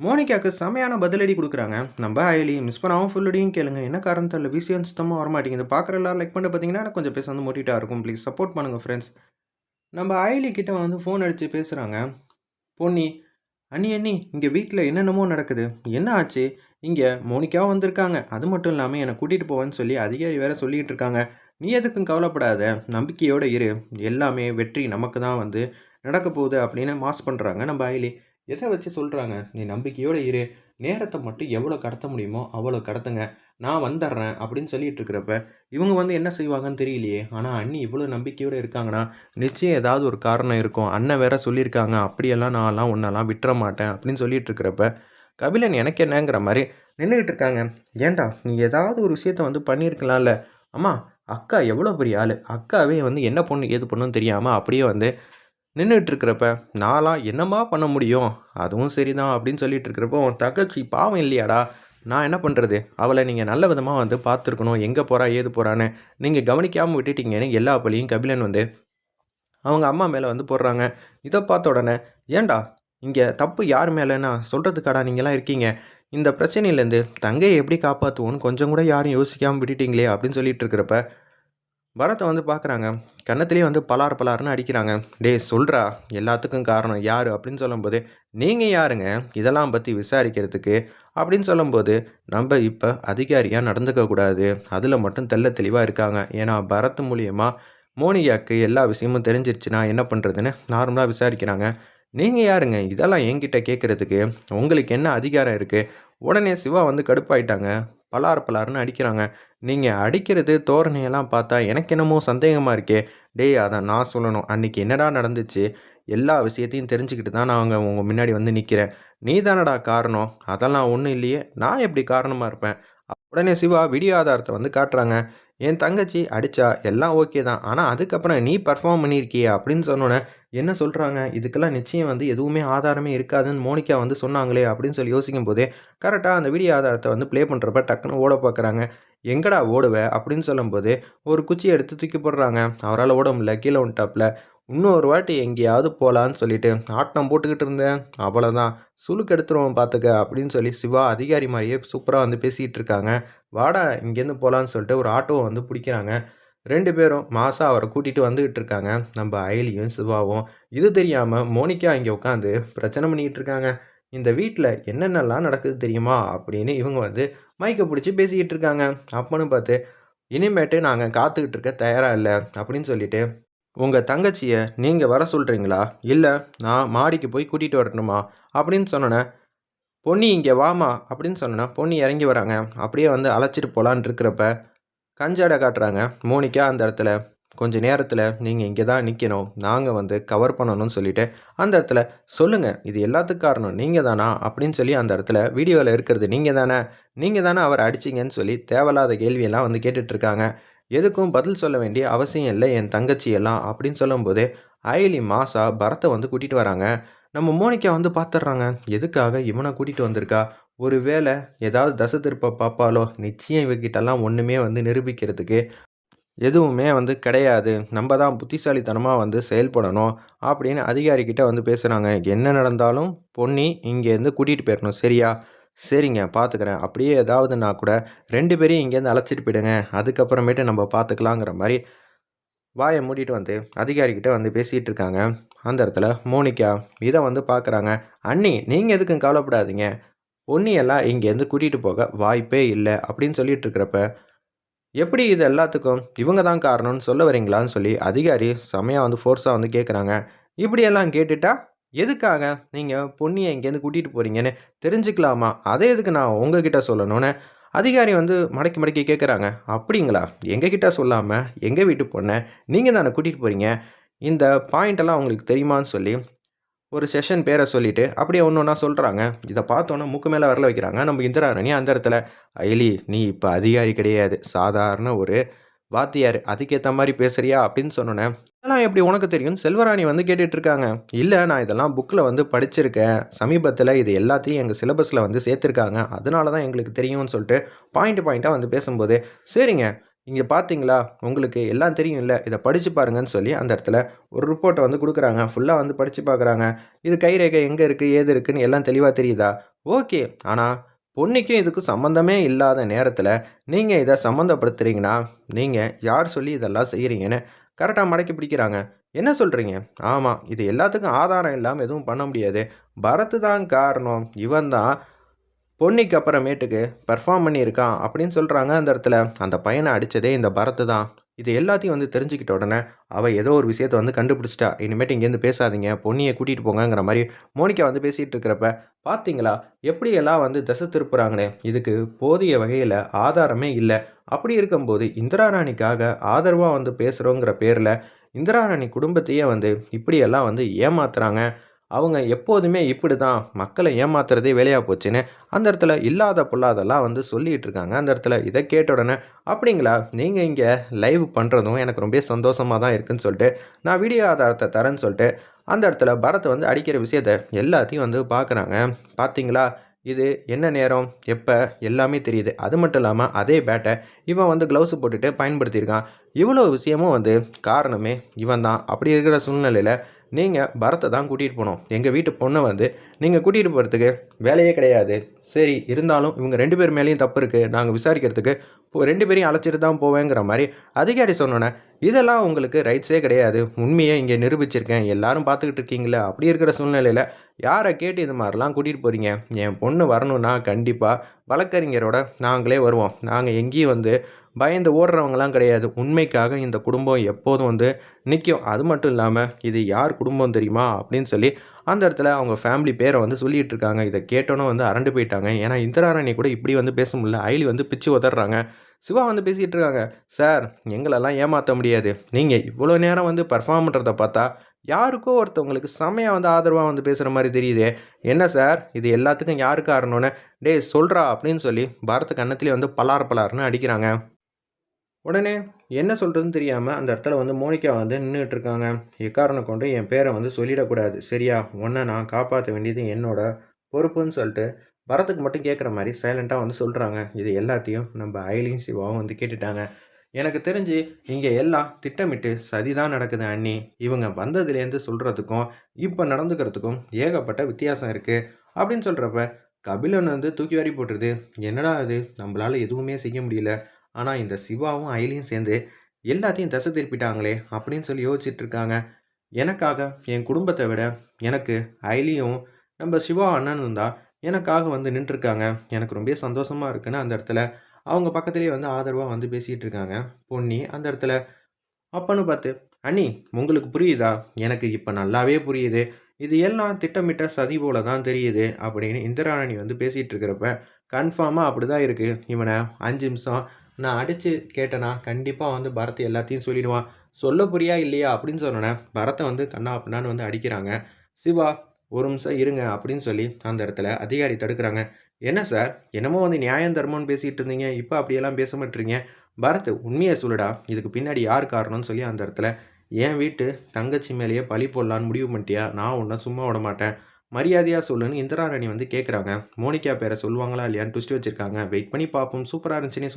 மோனிகாவுக்கு செமையான பதிலடி கொடுக்குறாங்க நம்ம அயலி மிஸ் பண்ணாம ஃபுல்லடியும் கேளுங்க. என்ன காரணம் தெரியல. விசியம் சுத்தமாக வரமாட்டேங்குது. பார்க்குற எல்லாரும் லைக் பண்ணி பார்த்தீங்கன்னா, கொஞ்சம் பேச வந்து மோட்டிவேட்டா இருக்கும். ப்ளீஸ் சப்போர்ட் பண்ணுங்கள் ஃப்ரெண்ட்ஸ். நம்ப அயலி கிட்ட வந்து ஃபோன் அடித்து பேசுகிறாங்க பொன்னி, "அண்ணி அண்ணி இங்கே வீட்டில் என்னென்னமோ நடக்குது. என்ன ஆச்சு? இங்கே மோனிக்காவும் வந்திருக்காங்க. அது மட்டும் இல்லாமல் என்னை கூட்டிகிட்டு போவேன்னு சொல்லி அதிகாரி வேற சொல்லிகிட்டு இருக்காங்க. நீ எதுக்கும் கவலைப்படாத. நம்பிக்கையோட இரு. எல்லாமே வெற்றி நமக்கு தான் வந்து நடக்க போகுது." அப்படின்னு மாஸ் பண்ணுறாங்க நம்ம அயலி. எதை வச்சு சொல்கிறாங்க "நீ நம்பிக்கையோடு இரு. நேரத்தை மட்டும் எவ்வளோ கடத்த முடியுமோ அவ்வளோ கடத்துங்க. நான் வந்துடுறேன் அப்படின்னு சொல்லிட்டு இருக்கிறப்ப, இவங்க வந்து என்ன செய்வாங்கன்னு தெரியலையே. ஆனால் அண்ணி இவ்வளோ நம்பிக்கையோடு இருக்காங்கன்னா, நிச்சயம் ஏதாவது ஒரு காரணம் இருக்கும். அண்ணன் வேற சொல்லியிருக்காங்க. அப்படியெல்லாம் நான்லாம் ஒன்றெல்லாம் விட்டுற மாட்டேன். அப்படின்னு சொல்லிட்டு இருக்கிறப்ப, கபிலன் எனக்கு என்னங்கிற மாதிரி நின்றுக்கிட்டு இருக்காங்க. "ஏன்டா நீ ஏதாவது ஒரு விஷயத்த வந்து பண்ணியிருக்கலாம்ல." அம்மா அக்கா எவ்வளோ பெரிய ஆள் அக்காவே வந்து என்ன பொண்ணு ஏது பொண்ணுன்னு தெரியாமல் அப்படியே வந்து நின்றுட்டு இருக்கிறப்ப, "நான்லாம் என்னம்மா பண்ண முடியும்? அதுவும் சரிதான்." அப்படின்னு சொல்லிட்டு இருக்கிறப்போ, "உன் தங்கச்சி பாவம் இல்லையாடா? நான் என்ன பண்ணுறது அவளை நீங்கள் நல்ல விதமாக வந்து பார்த்துருக்கணும். எங்கே போகிறா ஏது போகிறான்னு நீங்கள் கவனிக்காமல் விட்டுட்டீங்கன்னு." எல்லா பள்ளியும் கபிலன் வந்து அவங்க அம்மா மேலே வந்து போடுறாங்க. இதை பார்த்த உடனே, "ஏன்டா இங்கே தப்பு யார் மேலேன்னா சொல்கிறதுக்காடா நீங்களாம் இருக்கீங்க? இந்த பிரச்சனையிலேருந்து தங்கையை எப்படி காப்பாற்றுவோன்னு கொஞ்சம் கூட யாரும் யோசிக்காமல் விட்டுட்டீங்களே." அப்படின்னு சொல்லிட்டு இருக்கிறப்ப, பரத்தை வந்து பார்க்குறாங்க. கன்னத்துலேயே வந்து பலார் பலார்னு அடிக்கிறாங்க. "டேய் சொல்கிறா எல்லாத்துக்கும் காரணம் யார் அப்படின்னு சொல்லும்போது, நீங்கள் யாருங்க இதெல்லாம் பற்றி விசாரிக்கிறதுக்கு?" அப்படின்னு சொல்லும்போது, நம்ம இப்போ அதிகாரியாக நடந்துக்கக்கூடாது அதில் மட்டும் தெல்ல தெளிவாக இருக்காங்க. ஏன்னா பரத் மூலியமாக மோனிகாக்கு எல்லா விஷயமும் தெரிஞ்சிருச்சுன்னா என்ன பண்ணுறதுன்னு நார்மலாக விசாரிக்கிறாங்க. நீங்கள் யாருங்க இதெல்லாம் என்கிட்ட கேட்கறதுக்கு? உங்களுக்கு என்ன அதிகாரம் இருக்குது உடனே சிவா வந்து கடுப்பாயிட்டாங்க. பலார் பலார்னு அடிக்கிறாங்க. நீங்கள் அடிக்கிறது தோரணையெல்லாம் பார்த்தா எனக்கு என்னமோ சந்தேகமாக இருக்கே." "டேய் அதை நான் சொல்லணும். அன்னைக்கு என்னடா நடந்துச்சு? எல்லா விஷயத்தையும் தெரிஞ்சுக்கிட்டு தான் நான் அவங்க உங்கள் முன்னாடி வந்து நிற்கிறேன் நீ தானடா காரணம்." "அதெல்லாம் ஒன்றும் இல்லையே. நான் எப்படி காரணமாக இருப்பேன்?" உடனே சிவா விடியாதாரத்தை வந்து காட்டுறாங்க. "என் தங்கச்சி அடித்தா எல்லாம் ஓகே தான். ஆனால் அதுக்கப்புறம் நீ பர்ஃபார்ம் பண்ணியிருக்கியே." அப்படின்னு சொன்னோன்னே என்ன சொல்கிறாங்க இதுக்கெல்லாம் நிச்சயம் வந்து எதுவுமே ஆதாரமே இருக்காதுன்னு மோனிகா வந்து சொன்னாங்களே அப்படின்னு சொல்லி யோசிக்கும்போதே, கரெக்டாக அந்த வீடியோ ஆதாரத்தை வந்து ப்ளே பண்ணுறப்ப டக்குன்னு ஓட பார்க்குறாங்க. "எங்கடா ஓடுவ?" அப்படின்னு சொல்லும்போது, ஒரு குச்சி எடுத்து தூக்கி போடுறாங்க. அவரால் ஓட முடியல. கீழ விழுந்துட்டாப்ல. "இன்னொரு வாட்டி எங்கேயாவது போகலான்னு சொல்லிட்டு ஆட்டம் போட்டுக்கிட்டு இருந்தேன். அவ்வளோதான். சுழுக்கு எடுத்துருவோம் பார்த்துக்க." அப்படின்னு சொல்லி சிவா அதிகாரி மாதிரியே சூப்பராக வந்து பேசிக்கிட்டு இருக்காங்க. "வாடா இங்கேருந்து போகலான்னு சொல்லிட்டு ஒரு ஆட்டோவை வந்து பிடிக்கிறாங்க ரெண்டு பேரும் மாசா அவரை கூட்டிகிட்டு வந்துக்கிட்டு இருக்காங்க. நம்ம அயலியும், சிவாவும். இது தெரியாமல் மோனிகா இங்கே உட்காந்து பிரச்சனை பண்ணிக்கிட்டு இருக்காங்க. "இந்த வீட்டில் என்னென்னலாம் நடக்குது தெரியுமா?" அப்படின்னு இவங்க வந்து மைக்கை பிடிச்சி பேசிக்கிட்டு இருக்காங்க. அப்பன்னு பார்த்து, "இனிமேட்டு நாங்கள் காத்துக்கிட்டு இருக்க தயாராக இல்லை அப்படின்னு சொல்லிட்டு, உங்கள் தங்கச்சியை நீங்கள் வர சொல்கிறீங்களா இல்லை நான் மாடிக்கு போய் கூட்டிகிட்டு வரணுமா அப்படின்னு சொன்னோன்னே "பொன்னி இங்கே வாமா அப்படின்னு சொன்னோனே, பொன்னி இறங்கி வராங்க. அப்படியே வந்து அழைச்சிட்டு போலான்னு இருக்கிறப்ப, கஞ்சாடை காட்டுறாங்க. மோனிக்கா அந்த இடத்துல, கொஞ்சம் நேரத்தில் நீங்கள் இங்கே தான் நிற்கணும் நாங்கள் வந்து கவர் பண்ணணும்னு" சொல்லிட்டு, அந்த இடத்துல, சொல்லுங்கள் இது எல்லாத்துக்கும் காரணம் நீங்கள் தானா?" அப்படின்னு சொல்லி அந்த இடத்துல, வீடியோவில் இருக்கிறது நீங்கள் தானே? நீங்கள் தானே அவர் அடிச்சீங்கன்னு?" சொல்லி தேவையில்லாத கேள்வியெல்லாம் வந்து கேட்டுட்ருக்காங்க எதுக்கும் பதில் சொல்ல வேண்டிய அவசியம் இல்லை என் தங்கச்சி எல்லாம் அப்படின்னு சொல்லும்போது அயலி மாசா பரத்தை வந்து கூட்டிகிட்டு வராங்க. நம்ம மோனிக்கா வந்து பார்த்துட்றாங்க எதுக்காக இவனை கூட்டிகிட்டு வந்திருக்கா? ஒரு வேளை ஏதாவது தச திருப்ப பார்ப்பாலோ நிச்சயம் இவகிட்டெல்லாம் ஒன்றுமே வந்து நிரூபிக்கிறதுக்கு எதுவுமே வந்து கிடையாது. நம்ம தான் புத்திசாலித்தனமாக வந்து செயல்படணும் அப்படின்னு அதிகாரிக்கிட்ட வந்து பேசுகிறாங்க "என்ன நடந்தாலும் பொன்னி இங்கேருந்து கூட்டிகிட்டு போயிடணும் சரியா?" "சரிங்க பார்த்துக்கிறேன். அப்படியே ஏதாவதுன்னா கூட 2 பேரையும் இங்கேருந்து அழைச்சிட்டு போயிடுங்க. அதுக்கப்புறமேட்டு நம்ம பார்த்துக்கலாங்கிற" மாரி வாயை மூடிட்டு வந்து அதிகாரிகிட்ட வந்து பேசிகிட்டு இருக்காங்க. அந்த இடத்துல மோனிகா இதை வந்து பார்க்குறாங்க. "அண்ணி நீங்கள் எதுக்கும் கவலைப்படாதீங்க. பொன்னியெல்லாம் இங்கேருந்து கூட்டிகிட்டு போக வாய்ப்பே இல்லை அப்படின்னு சொல்லிட்டு இருக்கிறப்ப, "எப்படி இது எல்லாத்துக்கும் இவங்க தான் காரணம்னு சொல்ல வரீங்களான்னு?" சொல்லி அதிகாரி செமையாக வந்து ஃபோர்ஸாக வந்து கேட்குறாங்க. "இப்படியெல்லாம் கேட்டுட்டா எதுக்காக நீங்கள் பொண்ணியை இங்கேருந்து கூட்டிகிட்டு போகிறீங்கன்னு தெரிஞ்சுக்கலாமா? அதை எதுக்கு நான் உங்ககிட்ட சொல்லணும்னு?" அதிகாரி வந்து மடக்கி மடக்கி கேட்குறாங்க. "அப்படிங்களா? எங்ககிட்ட சொல்லாமல் எங்கள் வீட்டு பொண்ணை நீங்கள் தானே கூட்டிகிட்டு போகிறீங்க இந்த பாயிண்டெல்லாம் உங்களுக்கு தெரியுமான்னு?" சொல்லி ஒரு செஷன் பேரை சொல்லிட்டு அப்படியே ஒன்று ஒன்றா சொல்கிறாங்க இதை பார்த்தோன்னே மூக்கு மேலே வரல வைக்கிறாங்க. நம்ம இந்திராணி அந்த இடத்துல, ஐலி நீ இப்போ அதிகாரி கிடையாது. சாதாரண ஒரு வாத்தியார் அதுக்கேற்ற மாதிரி பேசுறியா?" அப்படின்னு சொன்னோன்னே "இதெல்லாம் எப்படி உனக்கு தெரியும் செல்வராணி வந்து கேட்டுட்டு இருக்காங்க. இல்லை நான் இதெல்லாம் புக்கில் வந்து படிச்சிருக்கேன். சமீபத்தில் இது எல்லாத்தையும் எங்கள் சிலபஸில் வந்து சேர்த்துருக்காங்க. அதனால தான் எங்களுக்கு தெரியும்னு" சொல்லிட்டு பாயிண்ட் பாயிண்ட்டாக வந்து பேசும்போது, "சரிங்க. இங்கே பார்த்தீங்களா? உங்களுக்கு எல்லாம் தெரியும் இல்லை இதை படித்து பாருங்கன்னு" சொல்லி அந்த இடத்துல ஒரு ரிப்போர்ட்டை வந்து கொடுக்குறாங்க ஃபுல்லாக வந்து படித்து பார்க்குறாங்க. இது கைரேகை எங்கே இருக்குது ஏது இருக்குன்னு எல்லாம் தெளிவாக தெரியுதா? ஓகே. ஆனால் பொன்னிக்கும் இதுக்கும் சம்மந்தமே இல்லாத நேரத்தில் நீங்கள் இதை சம்மந்தப்படுத்துறீங்கன்னா, நீங்கள் யார் சொல்லி இதெல்லாம் செய்கிறீங்கன்னு கரெக்டாக மடக்கி பிடிக்கிறாங்க. என்ன சொல்கிறீங்க ஆமாம் இது எல்லாத்துக்கும் ஆதாரம் இல்லாமல் எதுவும் பண்ண முடியாது. பரத்து தான் காரணம். இவன் தான் பொன்னிக்கு அப்புறமேட்டுக்கு பெர்ஃபார்ம் பண்ணியிருக்கான் அப்படின்னு சொல்கிறாங்க அந்த இடத்துல. அந்த பையனை அடித்ததே இந்த பரத்து தான். இது எல்லாத்தையும் வந்து தெரிஞ்சுக்கிட்ட உடனே, அவள் ஏதோ ஒரு விஷயத்தை வந்து கண்டுபிடிச்சிட்டா. இனிமேட்டு இங்கேருந்து பேசாதீங்க. பொண்ணியை கூட்டிகிட்டு போங்கங்கிற மாதிரி மோனிகா வந்து பேசிகிட்டு இருக்கிறப்ப, பார்த்தீங்களா எப்படியெல்லாம் வந்து திசை திருப்புறாங்களே இதுக்கு போதிய வகையில் ஆதாரமே இல்லை அப்படி இருக்கும்போது இந்திரா ராணிக்காக ஆதரவாக வந்து பேசுகிறோங்கிற பேரில் இந்திரா ராணி குடும்பத்தையே வந்து இப்படியெல்லாம் வந்து ஏமாத்துறாங்க. அவங்க எப்போதுமே இப்படி தான் மக்களை ஏமாத்துறதே வேலையாக போச்சுன்னு, அந்த இடத்துல இல்லாத பொல்லாதெல்லாம் வந்து சொல்லிகிட்டு இருக்காங்க. அந்த இடத்துல இதை கேட்ட உடனே, அப்படிங்களா நீங்கள் இங்கே லைவ் பண்ணுறதும் எனக்கு ரொம்ப சந்தோஷமாக தான் இருக்குதுன்னு சொல்லிட்டு, நான் வீடியோ ஆதாரத்தை தரேன்னு சொல்லிட்டு, அந்த இடத்துல பரத் வந்து அடிக்கிற விஷயத்த எல்லாத்தையும் வந்து பார்க்குறாங்க. பார்த்தீங்களா? இது என்ன நேரம், எப்போ எல்லாமே தெரியுது. அது மட்டும் இல்லாமல் அதே பேட்டை இவன் வந்து க்ளவுஸ் போட்டுட்டு பயன்படுத்தியிருக்கான். இவ்வளோ விஷயமும் வந்து காரணமே இவன் தான். அப்படி இருக்கிற சூழ்நிலையில் நீங்கள் பரத்தை தான் கூட்டிகிட்டு போகணும் எங்கள் வீட்டு பொண்ணை வந்து நீங்கள் கூட்டிகிட்டு போகிறதுக்கு வேலையே கிடையாது. சரி இருந்தாலும் இவங்க ரெண்டு பேர் மேலேயும் தப்பு இருக்குது நாங்கள் விசாரிக்கிறதுக்கு இப்போ 2 பேரையும் அழைச்சிட்டு தான் போவேங்கிற மாதிரி அதிகாரி சொன்னோன்னே இதெல்லாம் உங்களுக்கு ரைட்ஸே கிடையாது. உண்மையை இங்கே நிரூபிச்சிருக்கேன். எல்லாரும் பார்த்துக்கிட்டு இருக்கீங்களே அப்படி இருக்கிற சூழ்நிலையில் யாரை கேட்டு இது மாதிரிலாம் கூட்டிகிட்டு போகிறீங்க என் பொண்ணு வரணும்னா கண்டிப்பாக வழக்கறிஞரோட நாங்களே வருவோம். நாங்கள் எங்கேயும் வந்து பயந்து ஓடுறவங்களாம் கிடையாது. உண்மைக்காக இந்த குடும்பம் எப்போதும் வந்து நிற்கும் அது மட்டும் இல்லாமல் இது யார் குடும்பம் தெரியுமா? அப்படின்னு சொல்லி அந்த இடத்துல அவங்க ஃபேமிலி பேரை வந்து சொல்லிட்டு இருக்காங்க. இதை கேட்டோன்னே வந்து அரண்டு போயிட்டாங்க. ஏன்னா இந்திராராணி கூட இப்படி வந்து பேச முடியல. அயலி வந்து பிச்சு உதறாங்க சிவா வந்து பேசிகிட்டு இருக்காங்க. சார் எங்களெல்லாம் ஏமாற்ற முடியாது. நீங்கள் இவ்வளோ நேரம் வந்து பெர்ஃபார்ம் பண்ணுறத பார்த்தா, யாருக்கோ ஒருத்தவங்களுக்கு செம்மையா வந்து ஆதரவாக வந்து பேசுகிற மாதிரி தெரியுதே. என்ன சார் இது எல்லாத்துக்கும் யாருக்கு காரணம்னு, டேய் சொல்கிறா அப்படின்னு சொல்லி பரத் கன்னத்திலே வந்து பலார் பலார்னு அடிக்கிறாங்க. உடனே என்ன சொல்கிறதுன்னு தெரியாமல் அந்த இடத்துல வந்து மோனிகா வந்து நின்றுட்டு இருக்காங்க. எக்காரணம் கொண்டு என் பேரை வந்து சொல்லிடக்கூடாது. சரியா? உன்னை நான் காப்பாற்ற வேண்டியது என்னோட பொறுப்புன்னு சொல்லிட்டு, பரத்துக்கு மட்டும் கேட்குற மாதிரி சைலண்ட்டாக வந்து சொல்கிறாங்க இது எல்லாத்தையும் நம்ம அயலியும், சிவாவும் வந்து கேட்டுட்டாங்க. எனக்கு தெரிஞ்சு இங்கே எல்லாம் திட்டமிட்டு சதி தான் நடக்குது அண்ணி. இவங்க வந்ததுலேருந்து சொல்கிறதுக்கும் இப்போ நடந்துக்கிறதுக்கும் ஏகப்பட்ட வித்தியாசம் இருக்குது அப்படின்னு சொல்கிறப்ப கபிலன் வந்து தூக்கி வாரி போட்டுருது. என்னடா அது நம்மளால் எதுவுமே செய்ய முடியல. ஆனால் இந்த சிவாவும், அயலியும் சேர்ந்து எல்லாத்தையும் தசை திருப்பிட்டாங்களே அப்படின்னு சொல்லி யோசிச்சுட்டு இருக்காங்க. எனக்காக என் குடும்பத்தை விட, எனக்கு அயலியும், நம்ம சிவா அண்ணன் இருந்தால் எனக்காக வந்து நின்றுருக்காங்க. எனக்கு ரொம்ப சந்தோஷமாக இருக்குன்னு அந்த இடத்துல அவங்க பக்கத்துலேயே வந்து ஆதரவாக வந்து பேசிகிட்டு இருக்காங்க. பொன்னி அந்த இடத்துல அப்பன்னு பார்த்து, "அண்ணி உங்களுக்கு புரியுதா? எனக்கு இப்போ நல்லாவே புரியுது. இது எல்லாம் திட்டமிட்ட சதி போல தான் தெரியுது." அப்படின்னு இந்திராணி வந்து பேசிகிட்டு இருக்கிறப்ப, கன்ஃபார்மாக அப்படி தான் இருக்குது இவனை அஞ்சு நிமிஷம் நான் அடித்து கேட்டேனா, கண்டிப்பாக வந்து பரத் எல்லாத்தையும் சொல்லிடுவான். சொல்ல போறியா இல்லையா? அப்படின்னு சொன்னோன்னே பரத்தை வந்து கண்ணா அப்படின்னான்னு வந்து அடிக்கிறாங்க. சிவா ஒரு நிமிஷம் இருங்க அப்படின்னு சொல்லி அந்த இடத்துல அதிகாரி தடுக்கிறாங்க என்ன சார்? என்னமோ வந்து நியாயம் தர்மம்னு பேசிகிட்டு இருந்தீங்க. இப்போ அப்படியெல்லாம் பேச மாட்டீங்க பரத் உண்மையை சொல்லுடா. இதுக்கு பின்னாடி யார் காரணம்னு சொல்லி அந்த இடத்துல, என் வீட்டு தங்கச்சி மேலேயே பழி போடலான்னு முடிவு பண்ணிட்டியா? நான் ஒன்றும் சும்மா விட மாட்டேன் மரியாதையாக சொல்லுன்னு இந்திராராணி வந்து கேட்குறாங்க. மோனிகா பேரை சொல்லுவாங்களா இல்லையான்னு ட்விஸ்ட் வச்சுருக்காங்க வெயிட் பண்ணி பார்ப்போம். சூப்பராக இருந்துச்சுன்னே